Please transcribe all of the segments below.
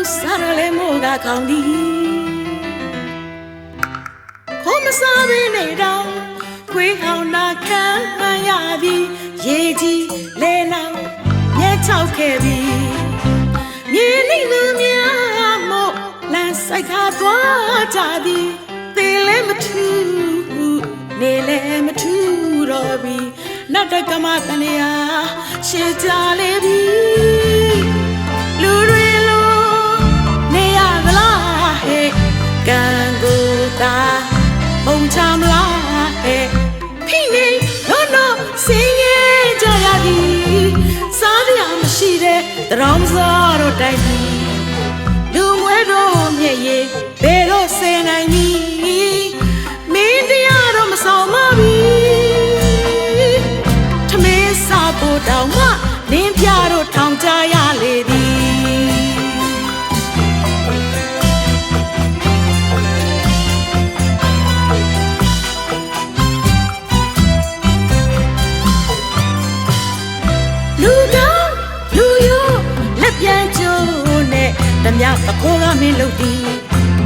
လောက်စားရလဲမို့ကခေါင်းဒီခေါ်မစားဘဲနေတော့ခွေးဟောင်းနာခံမှန်ရသည်ရေကြီးလဲလောင်မြဲချောက်ခဲ့ပြီမြေလိမ့်လူများမို့လမ်းဆိုင်ခါသွားကြသည်သေလဲမထူးနေလဲမထူးတော့ပြီနောက်တကမတန်ရာရှေ့ကြလေပြီ ကံကိုယ်သာပုံချမလားဟဲ့ဖိနေတော့တော့စင်ရဲ့ကြရသည်စားရမရှိတဲ့တရောင်းစားတော့တိုင်းပြီလူမွဲတော့မြည့်ရည်ဘယ်တော့ဆယ်နိုင်မည်မင်းတရားတော့မဆောင်မပြီ မပခိုးကမင်းလုပ်သည်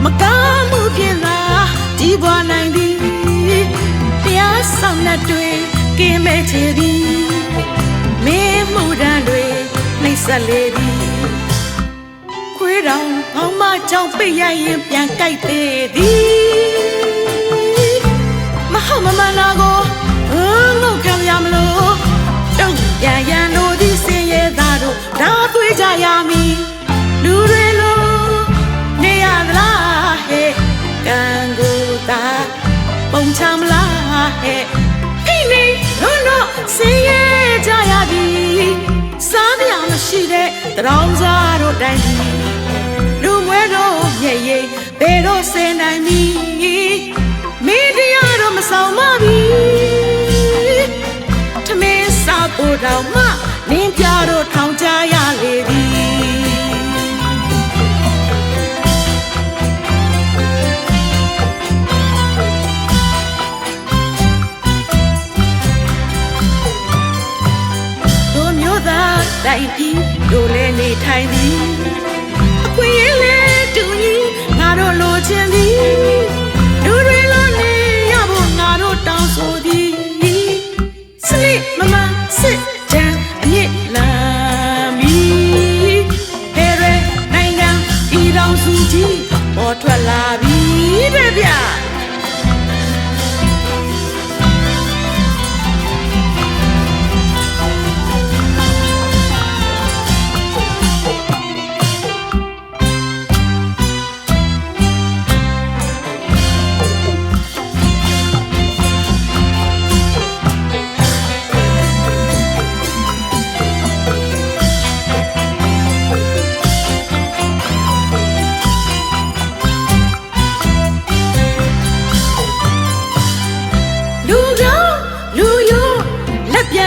မကားမှုဖြင့်သာကြီးပွားနိုင်သည်တရားဆောင်နှတ်တွေကင်းမဲ့ချေသည်မင်းမှုတန်းတွေနှိမ့်ဆက်လေသည်ခွေးတောင်ကောင်းမချောင်းပိတ်ရရင်ပြန်ကြိုက်သေးသည်မဟုတ်မမှန်တော့ကိုဘုံငုတ်ခံရမလို့တုံ့ပြန်ရန်တို့ဒီစင်ရဲ့သားတို့ဒါသွေးကြရမည် တဲ့တရောင်းစားတို့တိုင်းပြည်လူမွဲတို့မြဲ့ရိပ်ဘယ်တော့ဆင်နိုင်မည်မင်းတရားတော့မဆောင်မပြီထမင်းစားဖို့တောင်မှနင်းပြတော့ထောင်ကြရလေသည်တို့မျိုးသားတိုင်းပြည် တို့လည်းနေထိုင်သည်အခွင့်အရေးလည်းတူညီငါတို့လိုချင်သည်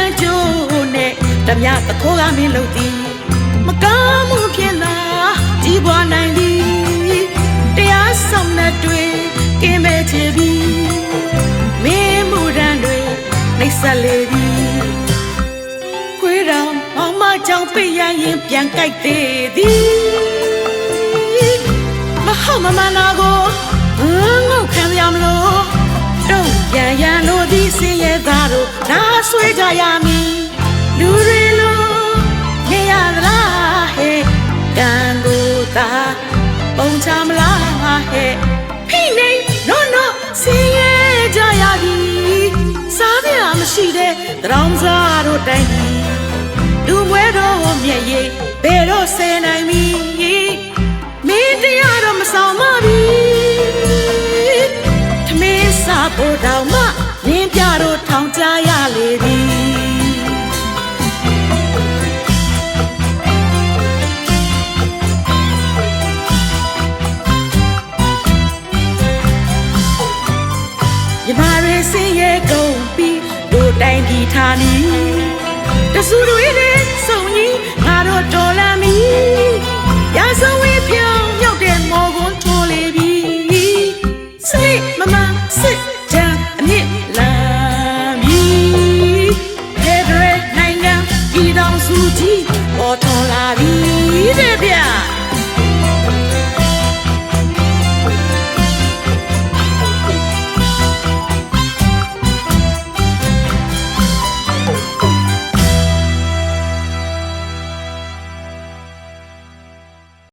က်ပြန်ကျိုးနဲ့တမတခိုးကမင်းလုပ်သည်မကောင်းမှုဖြင့်သာကြီးပွားနိုင်သည်တရားဆောင်တဲ့တွေကင်းမဲ့ချေပြီးမင်းမှုတန်းတွေနှိပ်စက်လေသည်ခွေးတော်မောင်မကြောင့်ပြရရင်ပြန်ကြိုက်သေးသည်မဟုတ်မမှန် တုံ့ပြန်ရန်လို့ဒီစင်ရဲ့သားတို့နားဆွေးကြရမည်လူတွေလိုနေရသလားဟဲ့ကံကိုသာပုံချမလားဟဲ့ဖိနေနော်နော်စင်ရဲ့ကြရသည်စားပြမရှိတဲ့တရောင်းစားတို့တိုင်းပြည်လူမွဲတော့မြက်ရိပ်ဘယ်တော့ဆယ်နိုင်မည် မြမရေစင်ရဲ့ကုန်ပြီးတို့တိုင်းပြည်ဌာနီတဆူတွေနဲ့စုံကြီးငါတို့တော်လမ်းမီရဆုံး